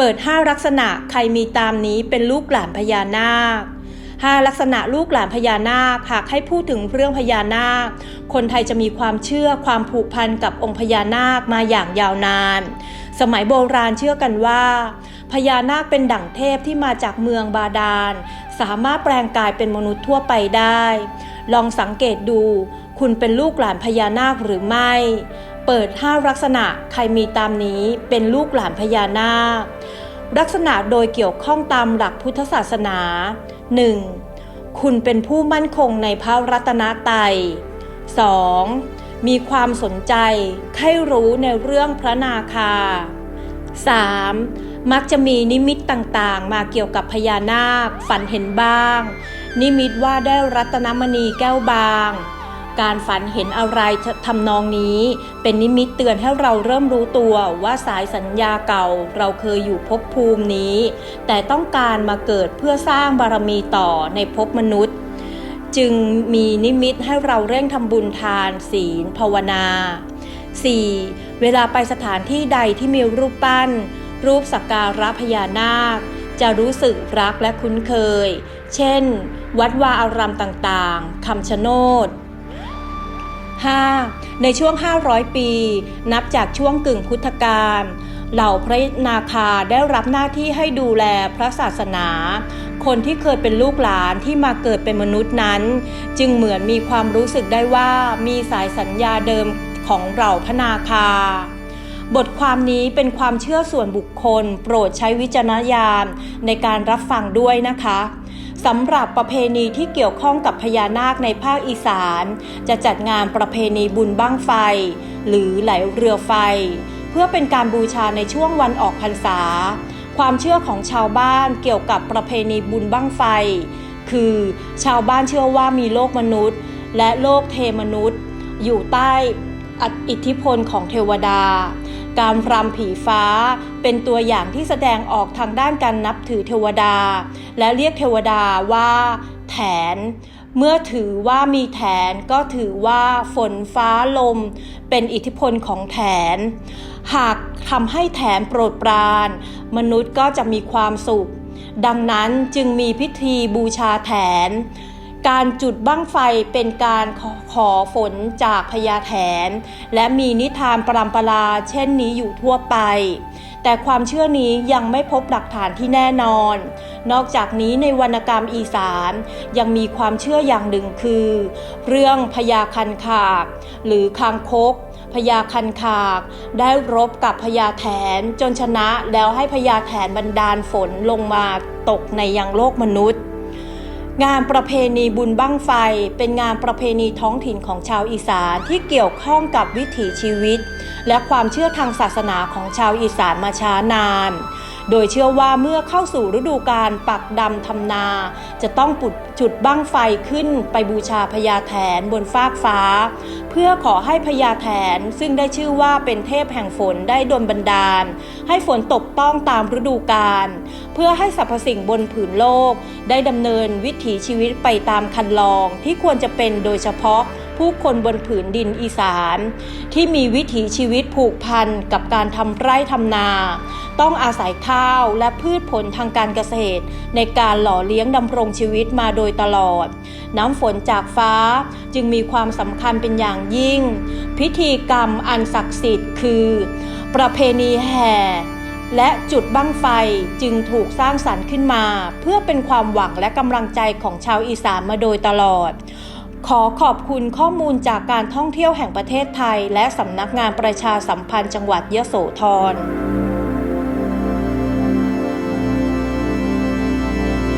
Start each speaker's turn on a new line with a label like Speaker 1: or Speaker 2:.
Speaker 1: เปิด 5 ลักษณะใครมีตามนี้เป็นลูกหลานพญานาค5ลักษณะลูกหลานพญานาคหากให้พูดถึงเรื่องพญานาค คนไทยจะมีความเชื่อความผูกพันกับองค์พญานาคมาอย่างยาวนาน สมัยโบราณเชื่อกันว่า พญานาคเป็นดั่งเทพที่มาจากเมืองบาดาล สามารถแปลงกายเป็นมนุษย์ทั่วไปได้ ลองสังเกตดู คุณเป็นลูกหลานพญานาคหรือไม่ เปิด 5 ลักษณะใครมีตามนี้เป็นลูกหลานพญานาค ลักษณะโดยเกี่ยวข้องตามหลักพุทธศาสนา 1. คุณเป็นผู้มั่นคงในพระรัตนตรัย 2. มีความสนใจใคร่รู้ในเรื่องพระนาคา 3. มักจะมีนิมิตต่างๆ มาเกี่ยวกับพญานาค ฝันเห็นบ้าง นิมิตว่าได้รัตนมณีแก้วบาง การฝันเห็นอะไรทำนองนี้ เป็นนิมิตเตือนให้เราเริ่มรู้ตัวว่าสายสัญญาเก่าเราเคยอยู่ภพภูมินี้ แต่ต้องการมาเกิดเพื่อสร้างบารมีต่อในภพมนุษย์ จึงมีนิมิตให้เราเร่งทำบุญทานศีลภาวนา 4. เวลาไปสถานที่ใดที่มีรูปปั้น รูปสักการะพญานาค จะรู้สึกรักและคุ้นเคย เช่น วัดวาอารามต่างๆคำชะโนด 5. ในช่วง 500 ปี นับจากช่วงกึ่งพุทธกาลเหล่าพระนาคาได้รับหน้าที่ให้ดูแลพระศาสนา คนที่เคยเป็นลูกหลานที่มาเกิดเป็นมนุษย์นั้น จึงเหมือนมีความรู้สึกได้ว่ามีสายสัญญาเดิมของเหล่าพระนาคา บทความนี้เป็นความเชื่อส่วนบุคคล โปรดใช้วิจารณญาณในการรับฟังด้วยนะคะ สำหรับประเพณีที่เกี่ยวข้องกับพญานาคในภาคอีสาน จะจัดงานประเพณีบุญบั้งไฟ หรือไหลเรือไฟ เพื่อเป็นการบูชาในช่วงวันออกพรรษา ความเชื่อของชาวบ้านเกี่ยวกับประเพณีบุญบั้งไฟ คือชาวบ้านเชื่อว่ามีโลกมนุษย์ และโลกเทมนุษย์ อยู่ใต้อิทธิพลของเทวดา การรำผีฟ้า เป็นตัวอย่างที่แสดงออกทางด้านการนับถือเทวดา และเรียกเทวดาว่าแถน เมื่อถือว่ามีแถนก็ถือว่าฝนฟ้าลม เป็นอิทธิพลของแถน หากทำให้แถนโปรดปราน มนุษย์ก็จะมีความสุข ดังนั้นจึงมีพิธีบูชาแถน การจุดบั้งไฟเป็นการขอขอฝนจากพญาแถน และมีนิทานปรำปราเช่นนี้อยู่ทั่วไป แต่ความเชื่อนี้ยังไม่พบหลักฐานที่แน่นอน นอกจากนี้ในวรรณกรรมอีสานยังมีความเชื่ออย่างหนึ่งคือ เรื่องพญาคันคากหรือคางคกพญาคันคากได้รบกับพญาแถนจนชนะแล้วให้พญาแถนบันดาลฝนลงมาตกในยังโลกมนุษย์ งานประเพณีบุญบั้งไฟ เป็นงานประเพณีท้องถิ่นของชาวอีสานที่เกี่ยวข้องกับวิถีชีวิต และความเชื่อทางศาสนาของชาวอีสานมาช้านาน โดยเชื่อว่าเมื่อเข้าสู่ฤดูการปักดำทำนา จะต้องปุดจุดบั้งไฟขึ้นไปบูชาพญาแถนบนฟากฟ้า เพื่อขอให้พญาแถนซึ่งได้ชื่อว่าเป็นเทพแห่งฝนได้ดลบันดาล ให้ฝนตกต้องตามฤดูกาลเพื่อให้สรรพสิ่งบนผืนโลก ได้ดำเนินวิถีชีวิตไปตามคันลองที่ควรจะเป็นโดยเฉพาะ ผู้คนบนผืนดินอีสาน ที่มีวิถีชีวิตผูกพันกับการทำไร่ทำนา ต้องอาศัยข้าวและพืชผลทางการเกษตร ในการหล่อเลี้ยงดำรงชีวิตมาโดยตลอด น้ำฝนจากฟ้าจึงมีความสำคัญเป็นอย่างยิ่ง พิธีกรรมอันศักดิ์สิทธิ์คือ ประเพณีแห่และจุดบั้งไฟจึงถูกสร้างสรรค์ขึ้นมา เพื่อเป็นความหวังและกำลังใจของชาวอีสานมาโดยตลอด ขอขอบคุณข้อมูลจากการท่องเที่ยวแห่งประเทศไทย และสำนักงานประชาสัมพันธ์จังหวัดยโสธร